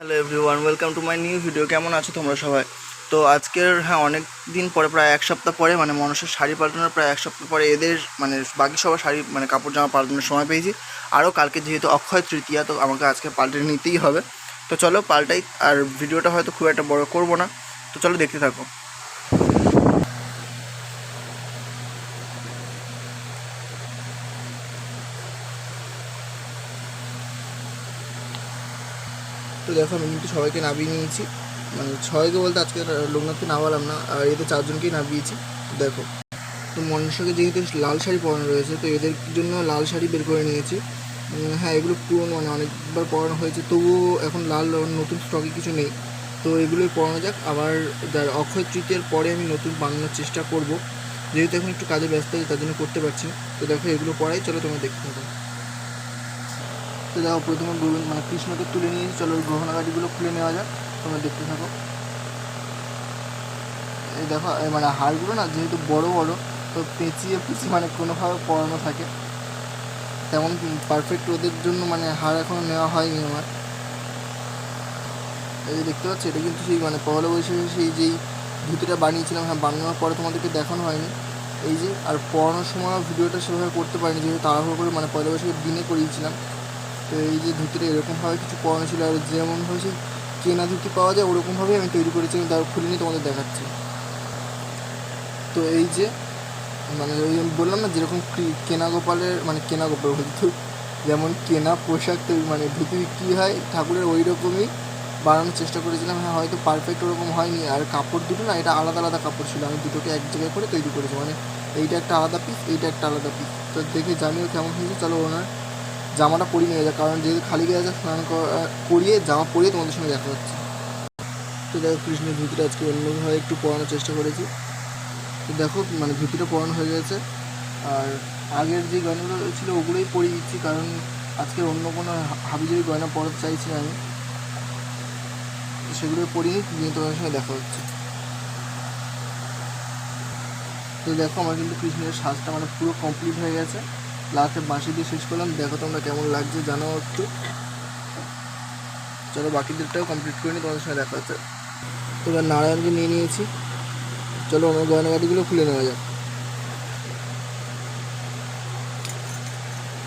Hello everyone welcome to my new video কেমন আছো তোমরা সবাই? তো আজকের হ্যাঁ অনেক দিন পরে, প্রায় এক সপ্তাহ পরে মানে মানুষের শাড়ি পাল্টানোর প্রায় এক সপ্তাহ পরে এদের মানে বাকি সবার শাড়ি মানে কাপড় জামা পাল্টানোর সময় পেয়েছি। আরও কালকে যেহেতু অক্ষয় তৃতীয়া, তো আমাকে আজকে পাল্টে নিতেই হবে। তো চলো পাল্টাই, আর ভিডিওটা হয়তো খুব একটা বড় করব না। তো চলো দেখতে থাকো। তো দেখো, আমি কিন্তু সবাইকে নামিয়ে নিয়েছি। মানে সবাইকে বলতে আজকে লোকনাথকে নামালাম না, আর এদের চারজনকেই নামিয়েছি। দেখো, তো মনসাকে যেহেতু লাল শাড়ি পরানো রয়েছে, তো এদের জন্য লাল শাড়ি বের করে নিয়েছি। হ্যাঁ এগুলো পুরনো মানে অনেকবার পরানো হয়েছে, তবুও এখন লাল নতুন স্টকে কিছু নেই। তো এগুলোই পরানো যাক, আবার যার অক্ষয় তৃতীয়ার পরে আমি নতুন বানানোর চেষ্টা করব। যেহেতু এখন একটু কাজে ব্যস্ত আছি তার জন্য করতে পারছি। তো দেখো, এগুলো পরাই, চলো তোমরা দেখতে থাকো। তো দেখো প্রথমে গোবিন্দ মানে কৃষ্ণকে তুলে নিয়েছি চলো, ওই গহনাগাটিগুলো খুলে নেওয়া যাক। তোমরা দেখতে থাকো। এই দেখো মানে হাড়গুলো না যেহেতু বড় বড়, তো পেঁচিয়ে পেঁচিয়ে মানে কোনোভাবে পড়ানো থাকে। তেমন পারফেক্ট ওদের জন্য মানে হাড় এখনও নেওয়া হয়নি আমার। এই যে দেখতে পাচ্ছি, এটা কিন্তু সেই মানে পয়লা বৈশাখে সেই যেই ধুতিটা বানিয়েছিলাম হ্যাঁ বানানোর পরে তোমাদেরকে দেখানো হয়নি। এই যে, আর পড়ানোর সময় ভিডিওটা সেভাবে করতে পারিনি, যেহেতু তাড়াহুড়ো করে মানে পয়লা বৈশাখের দিনে করিয়েছিলাম। তো এই যে ধুতিটা এরকমভাবে কিছু পরানো ছিল আর যেমনভাবে সেই কেনা ধুতি পাওয়া যায় ওরকমভাবেই আমি তৈরি করেছি, আমি তার নিয়ে তোমাদের দেখাচ্ছি। তো এই যে মানে ওই বললাম না, যেরকম কেনা গোপালের মানে কেনা গোপাল যেমন কেনা পোশাক তৈরি মানে ধুতি বিক্রি হয়, ঠাকুরের ওই রকমই বানানোর চেষ্টা করেছিলাম হ্যাঁ হয়তো পারফেক্ট ওরকম হয়নি, আর কাপড় দুটো না, এটা আলাদা আলাদা কাপড় ছিল, আমি দুটোকে এক জায়গায় করে তৈরি করেছি মানে এইটা একটা আলাদা পিস এইটা একটা আলাদা পিস তো দেখে জানিও কেমন হয়েছে, চলো ওনার জামাটা পরিয়ে নিয়ে যায় কারণ যেহেতু খালি গিয়ে স্নান করা- করিয়ে জামা পরিয়ে তোমাদের সঙ্গে দেখা হচ্ছে। তো দেখো, কৃষ্ণের ধুতিটা আজকে অন্যভাবে একটু পরানোর চেষ্টা করেছি। তো দেখো মানে ধুতিটা পরানো হয়ে গেছে। আর আগের যে গয়নাগুলো ছিল, ওগুলোই পরিয়ে দিচ্ছি, কারণ আজকে অন্য কোনো হাবিজাবি গয়না পরাতে চাইছি আমি। সেগুলো পরিয়ে নিয়ে তোমাদের সঙ্গে দেখা হচ্ছে। তো দেখো, আমার কিন্তু কৃষ্ণের সাজটা মানে পুরো কমপ্লিট হয়ে গেছে। লাস্টে বাঁশি দিয়ে শেষ করলাম। দেখো তোমরা কেমন লাগছে, জানাও একটু। চলো বাকিদেরটাও কমপ্লিট করে নিই, তোমাদের সঙ্গে দেখা হচ্ছে। এবার নারায়ণকে নিয়ে নিয়েছি। চলো আমার গয়নাগাটিগুলো খুলে নেওয়া যাক।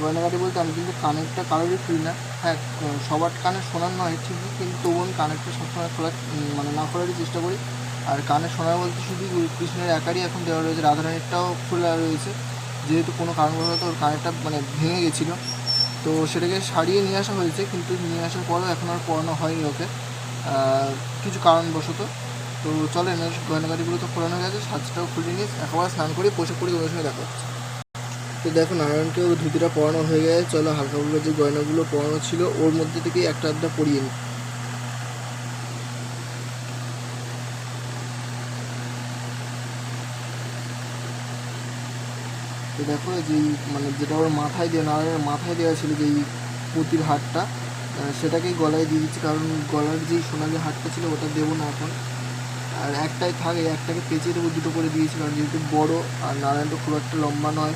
গয়নাগাটি বলতে আমি কিন্তু কানেরটা কারোরই খুলি না। হ্যাঁ সবার কানে শোনার নয় ঠিকই কিন্তু তবু আমি কানেরটা সবসময় খোলার মানে না খোলারই চেষ্টা করি। আর কানে শোনার বলতে শুধু কৃষ্ণের একারই এখন দেওয়া রয়েছে, রাধারানীরটাও খোলা রয়েছে। যেহেতু কোনো কারণবশত ওর কানেরটা মানে ভেঙে গেছিল। তো সেটাকে সারিয়ে নিয়ে আসা হয়েছে, কিন্তু নিয়ে আসার পরেও এখন আর পড়ানো হয়নি ওকে। কিছু কারণবশত। তো চলে এনার গয়নাগাটিগুলো তো খোলানো হয়ে গেছে, সাজটাও খুলে নিয়ে একবার স্নান করে পোশাক পরে তোমাদের সঙ্গে দেখা হচ্ছে। তো দেখো নারায়ণকে ওর ধুতিটা পরানো হয়ে গেছে, চলো হালকা ফুলকা যে গয়নাগুলো পরানো ছিল, ওর মধ্যে থেকে একটা আধটা পরিয়ে নিই। তো দেখো যেই মানে যেটা ওর মাথায় দেওয়া নারায়ণের মাথায় দেওয়া ছিল যেই পুঁতির হাটটা সেটাকেই গলায় দিয়ে দিচ্ছি, কারণ গলার যেই সোনালি হাটটা ছিল ওটা দেবো না এখন। আর একটাই থাকে একটাকে পেঁচিয়ে দেবো, দুটো করে দিয়েছি, কারণ যেহেতু বড়ো আর নারায়ণটা খুব একটা লম্বা নয়,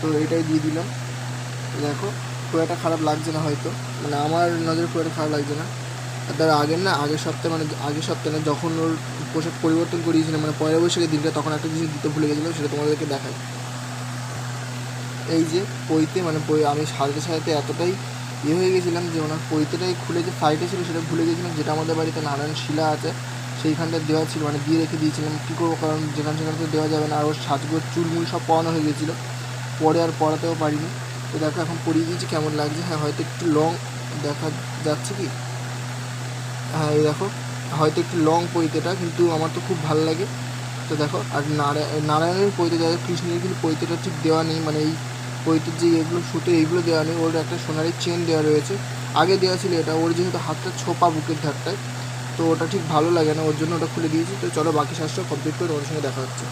তো এটাই দিয়ে দিলাম। দেখো, খুব একটা খারাপ লাগছে না হয়তো মানে আমার নজরে খুব একটা খারাপ লাগছে না। আর তার আগের না, আগের সপ্তাহে মানে আগের সপ্তাহে না, যখন ওর পোশাক পরিবর্তন করিয়েছিলাম মানে পয়লা বৈশাখের দিনটা, তখন একটা জিনিস দিতে ভুলে গেছিলাম, সেটা তোমাদেরকে দেখাই। এই যে পইতে মানে পই, আমি সাজাতে সাজাতে এতটাই ইয়ে হয়ে গেছিলাম যে ওনার পৈতেটাই খুলে যে সাইডে ছিল সেটা ভুলে গেছিলাম, যেটা আমাদের বাড়িতে নারায়ণ শিলা আছে, সেইখানটা দেওয়া ছিল মানে দিয়ে রেখে দিয়েছিলাম। কী করব? কারণ যেখানে সেখানে তো দেওয়া যাবে না। আর ওর সাজগোজ চুলমুল সব পড়ানো হয়ে গেছিল। পরে আর পড়াতেও পারিনি। তো দেখো এখন পরিয়ে দিয়েছি, কেমন লাগছে? হ্যাঁ হয়তো একটু লং দেখা যাচ্ছে কি? হ্যাঁ এই দেখো, হয়তো একটু লং পৈতেটা কিন্তু আমার তো খুব ভালো লাগে। তো দেখো, আর নারায়ণ নারায়ণের পৈতে যাদের কৃষ্ণের কিন্তু পৈতেটা ঠিক দেওয়া নেই মানে এই পৈতের যে এগুলো সুতো, এইগুলো দেওয়া নেই। ওর একটা সোনারি চেন দেওয়া রয়েছে। আগে দেওয়া ছিল এটা। ওর যেহেতু হাতটা ছোপা বুকের ধারটায়, তো ওটা ঠিক ভালো লাগে না। ওর জন্য ওটা খুলে দিয়েছি। তো চলো বাকি সাজটা কমপ্লিট করে তোমাদের সঙ্গে দেখা হচ্ছে।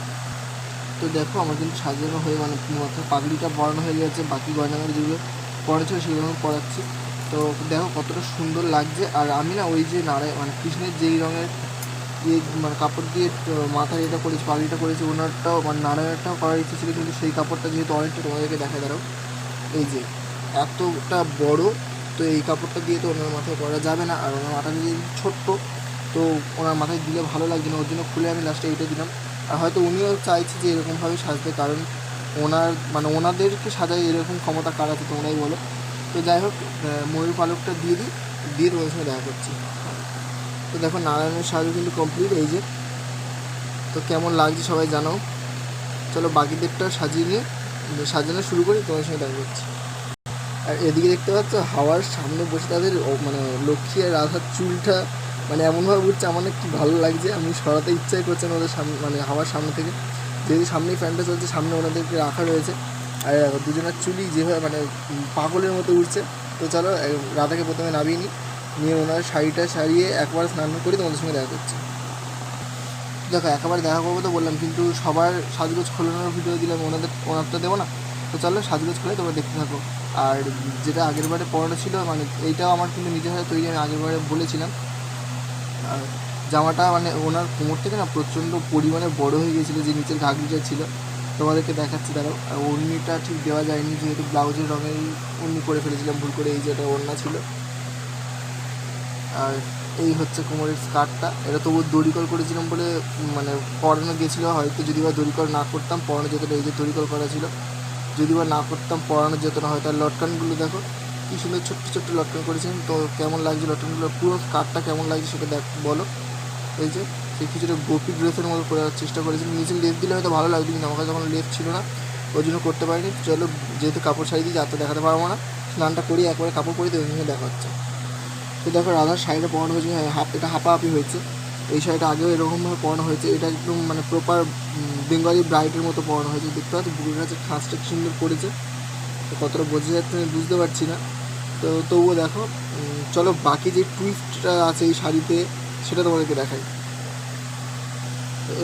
তো দেখো, আমার কিন্তু সাজানো হয়ে মানে মাথায় পাগড়িটা পরানো হয়ে গেছে। বাকি গয়নাগাড়ি যেগুলো পরে ছিল সেগুলো আমি পরাচ্ছি তো দেখো কতটা সুন্দর লাগছে। আর আমি না ওই যে নারায়ণ মানে কৃষ্ণের যেই রঙের ইয়ে মানে কাপড় দিয়ে তো মাথায় এটা করেছি পাগড়িটা করেছি, ওনারটাও মানে নারায়ণেরটাও করার ইচ্ছে ছিল, কিন্তু সেই কাপড়টা যেহেতু অনেকটা তোমাদেরকে দেখা দাঁড়াও। এই যে, এতটা বড়, তো এই কাপড়টা দিয়ে তো ওনার মাথায় পরা যাবে না, আর ওনার মাথা যদি ছোট্ট, তো ওনার মাথায় দিলে ভালো লাগছে না, ওর জন্য খুলে আমি লাস্টে এইটা দিলাম। আর হয়তো উনিও চাইছে যে এরকমভাবে সাজতে, কারণ ওনার মানে ওনাদেরকে সাজায় এরকম ক্ষমতা কার আছে তোমরাই বলো। তো যাই হোক ময়ূর পালকটা দিয়ে দিই, দিয়ে তোমাদের সঙ্গে দেখা করছি। তো দেখো নারায়ণের সাজও কিন্তু কমপ্লিট এই যে। তো কেমন লাগছে সবাই জানাও। চলো বাকিদেরটা সাজিয়ে নিয়ে সাজানো শুরু করি, তোমাদের সঙ্গে দেখা করছি আর এদিকে দেখতে পাচ্ছ, হাওয়ার সামনে বসে তাদের মানে লক্ষ্মী আর রাধার চুলটা মানে এমনভাবে উঠছে আমার না কি ভালো লাগছে। আমি সরাতে ইচ্ছাই করছে ওদের সামনে মানে হাওয়ার সামনে থেকে। যেহেতু সামনেই ফ্যানটা চলছে সামনে ওনাদেরকে রাখা রয়েছে। আর দুজনের চুলই যেভাবে মানে পাগলের মতো উঠছে তো চলো রাধাকে প্রথমে নামিয়ে নিই। নিয়ে ওনার শাড়িটা সারিয়ে একবার স্নান করি তোমাদের সঙ্গে দেখা করছি। দেখো, একেবারে দেখা করব তো বললাম, কিন্তু সবার সাজগোজ খোলানোর ভিডিও দিলাম, ওনাদের, ওনারটা দেবো না? তো চলো সাজগোজ খোলাই, তোমরা দেখতে থাকো। আর যেটা আগের বারে পরানো ছিল মানে এইটাও আমার কিন্তু নিজের হাতে তৈরি, আমি আগের বারে বলেছিলাম। আর জামাটা মানে ওনার কোমর থেকে না প্রচণ্ড পরিমাণে বড় হয়ে গিয়েছিল, যে নিচের ঘাগরিটা ছিল। তোমাদেরকে দেখাচ্ছি, দাঁড়াও। আর ওড়নিটা ঠিক দেওয়া যায়নি, যেহেতু ব্লাউজের রঙের ওড়নি করে ফেলেছিলাম, ভুল করে এই যেটা ওড়না ছিল। আর এই হচ্ছে কোমরের স্কার্টটা। এটা তবু দড়িকল করেছিলাম বলে মানে পরানো গেছিল হয়তো যদি বা দড়িকল না করতাম, পরানো যেত না এই যে দড়িকল করা ছিল। যদি বা না করতাম, পরানো যেত না হয়তো আর লটকানগুলো দেখো, কি সুন্দর ছোট্ট ছোট্ট লটকান করেছেন তো কেমন লাগছে লটকানগুলো? পুরো স্কার্টটা কেমন লাগছে সেটা দেখ, বলো। এই যে, সেই কিছুটা গোপি ড্রেসের মতো করার চেষ্টা করেছিলাম। নিচে লেপ দিলে হয়তো ভালো লাগতো, কিন্তু আমার কাছে যখন লেপ ছিল না। ওই জন্য করতে পারিনি। চলো, যেহেতু কাপড় শাড়ি দিয়ে যাতে দেখাতে পারব না। স্নানটা করি, একবারে কাপড় পরি তো ওই জন্য দেখা হচ্ছে। তো দেখো রাধার শাড়িটা পরানো হয়েছে হ্যাঁ হাফ, এটা হাঁপাহাপি হয়েছে। এই শাড়িটা আগেও এরকমভাবে পরানো হয়েছে, এটা একদম মানে প্রপার বেঙ্গলি ব্রাইডের মতো পরানো হয়েছে। দেখতে পাচ্ছি বুকের কাছে খাঁজটা সুন্দর করেছে তো কতটা বোঝা যাচ্ছে আমি বুঝতে পারছি না। তো তবুও দেখো চলো বাকি যে টুইস্টটা আছে এই শাড়িতে, সেটা তোমাদেরকে দেখাই।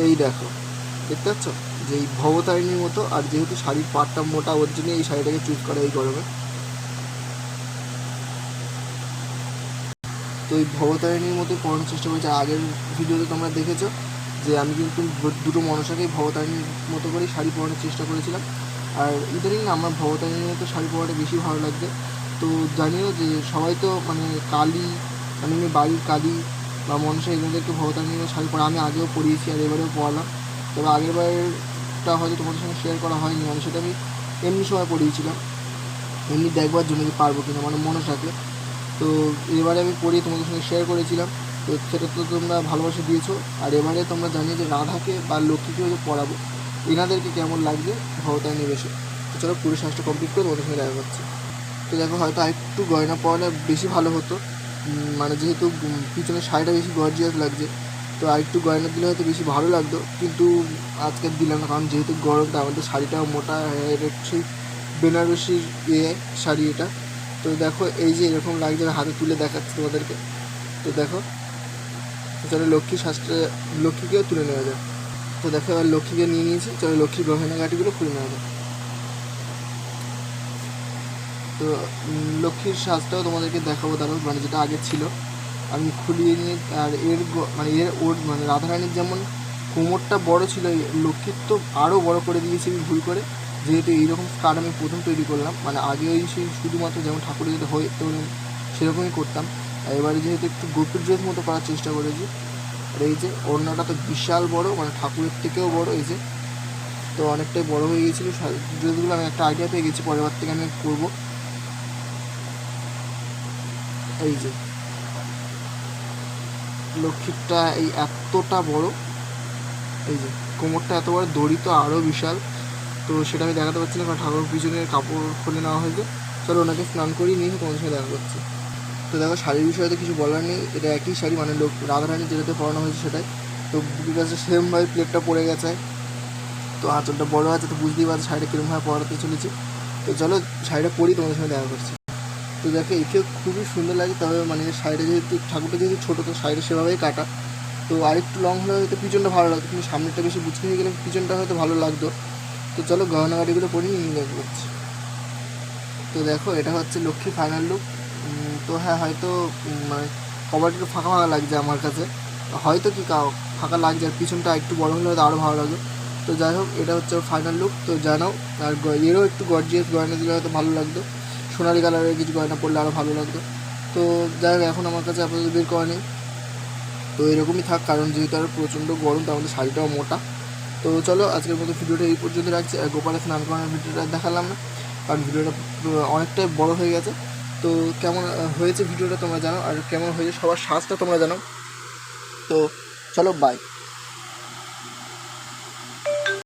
এই দেখো, দেখতে পাচ্ছ? যে এই ভবতারিণীর মতো, আর যেহেতু শাড়ির পাটটা মোটা, ওর জন্য এই শাড়িটাকে চুজ করা এই গরমে। তো এই ভবতারিণীর মতো পড়ানোর চেষ্টা করেছি। আগের ভিডিওতে তোমরা দেখেছ যে আমি কিন্তু দুটো মনসাকেই ভবতারিণীর মতো করেই শাড়ি পরানোর চেষ্টা করেছিলাম। আর ইদানিং আমার ভবতারিণীর মতো শাড়ি পরাটা বেশি ভালো লাগছে। তো জানিও যে সবাই তো মানে কালী মানে বাড়ির কালী বা মনসা এগুলোদেরকে ভবতারিণীর শাড়ি পরা আমি আগেও পরিয়েছি, আর এবারেও পরালাম। তবে আগের বারেরটা হয়তো তোমাদের সঙ্গে শেয়ার করা হয়নি। মানে সেটা আমি এমনি সময় পরিয়েছিলাম। এমনি দেখবার জন্য যে পারব কিনা মানে মনসাকে। তো এবারে আমি পড়িয়ে তোমাদের সঙ্গে শেয়ার করেছিলাম। তো সেটা তো তোমরা ভালোবাসা দিয়েছ। আর এবারে তোমরা জানিয়ে যে রাধাকে বা লক্ষ্মীকেও যে পড়াবো। এনাদেরকে কেমন লাগছে ভবতারিণী বেশে তো চলো পুরো শ্বাসটা কমপ্লিট করে তোমাদের সঙ্গে দেখা করছি তো দেখো, হয়তো আরেকটু গয়না পড়ালে বেশি ভালো হতো। মানে যেহেতু পিছনে শাড়িটা বেশি গর্জিয়াস লাগছে। তো আরেকটু গয়না দিলে হয়তো বেশি ভালো লাগতো। কিন্তু আজকে দিলাম না, কারণ যেহেতু গরমটা আমাদের শাড়িটাও মোটা সেই বেনারসির ইয়ে শাড়ি এটা। তো দেখো, এই যে এরকম লাগছে হাতে তুলে দেখাচ্ছি তোমাদেরকে। তো দেখো, চলো লক্ষ্মী শাস্ত্রে, লক্ষ্মীকেও তুলে নেওয়া যায় তো দেখো, এবার লক্ষ্মীকে নিয়ে নিয়েছি। চলো লক্ষ্মীর গহনাগাটিগুলো খুলে নেওয়া যায় তো লক্ষ্মীর সাজটাও তোমাদেরকে দেখাবো দাঁড়ো মানে যেটা আগে ছিল। আমি খুলিয়ে নিয়ে, আর এর মানে এর ওর মানে রাধারানীর যেমন কোমরটা বড় ছিল লক্ষ্মীর তো আরও বড় করে দিয়েছি, আমি ভুল করে। যেহেতু এইরকম স্কার্ট আমি প্রথম তৈরি করলাম মানে আগে ওই সেই শুধুমাত্র যেমন ঠাকুরের যেটা হয় তো সেরকমই করতাম। এবারে যেহেতু একটু গোপীর ড্রেস মতো করার চেষ্টা করেছি, আর এই যে ওড়নাটা তো বিশাল বড় মানে ঠাকুরের থেকেও বড় এই যে, তো অনেকটাই বড় হয়ে গেছিল। ড্রেসগুলো আমি একটা আইডিয়া পেয়ে গেছি, পরের বার থেকে আমি করব। এই যে, লক্ষ্মীরটা এই এতটা বড়, এই যে, কোমরটা এত বড়, দড়ি তো আরও বিশাল। তো সেটা আমি দেখাতে পারছি না, কারণ ঠাকুর পিছনের কাপড় খুলে নেওয়া হয়েছে। চলো ওনাকে স্নান করিয়ে নিয়ে তোমাদের সঙ্গে দেখা করছি। তো দেখো, শাড়ির বিষয়ে তো কিছু বলার নেই, এটা একই শাড়ি মানে লোক রাধারানী যেটাতে পরানো হয়েছে সেটাই। তো বুকের কাছে সেমভাবে প্লেটটা পড়ে গেছে। তো আঁচলটা বড়ো আছে তো বুঝতেই পারছ শাড়িটা কীরকমভাবে পরাতে চলেছে। তো চলো শাড়িটা পরি তোমাদের সঙ্গে দেখা করছি। তো দেখো একেও খুবই সুন্দর লাগে, তবে মানে শাড়িটা যেহেতু, ঠাকুরটা যেহেতু ছোটো, তো শাড়িটা সেভাবেই কাটা। তো আরেকটু লং হলে হয়তো পিছনটা ভালো লাগতো, কিন্তু সামনেটা বেশি বুঝতে হয়ে গেলে পিছনটা হয়তো ভালো লাগতো। তো চলো গহনাগাটিগুলো পরি নিয়ে পাচ্ছি তো দেখো, এটা হচ্ছে লক্ষ্মী ফাইনাল লুক তো হ্যাঁ হয়তো মানে একটু ফাঁকা ফাঁকা লাগছে আমার কাছে। হয়তো কি ফাঁকা লাগছে, আর পিছনটা একটু বড় হলে হয়তো আরও ভালো লাগবে তো যাই হোক, এটা হচ্ছে ফাইনাল লুক তো জানাও, আর এরও একটু গর্জিয়াস গয়না দিলে হয়তো ভালো লাগতো। সোনালি কালারের কিছু গয়না পরলে আরও ভালো লাগতো। তো যাই হোক, এখন আমার কাছে আপাতত বের করা নেই। তো এরকমই থাক, কারণ যেহেতু আর প্রচণ্ড গরম, তার মধ্যে শাড়িটাও মোটা। তো চলো, আজকের মতো ভিডিওটা এই পর্যন্ত রাখছি। আর গোপালে স্নান করানোর ভিডিওটা দেখালাম না, কারণ ভিডিওটা অনেকটাই বড় হয়ে গেছে। তো কেমন হয়েছে ভিডিওটা তোমরা জানো, আর কেমন হয়েছে সবার সাজটা তোমরা জানো। তো চলো বাই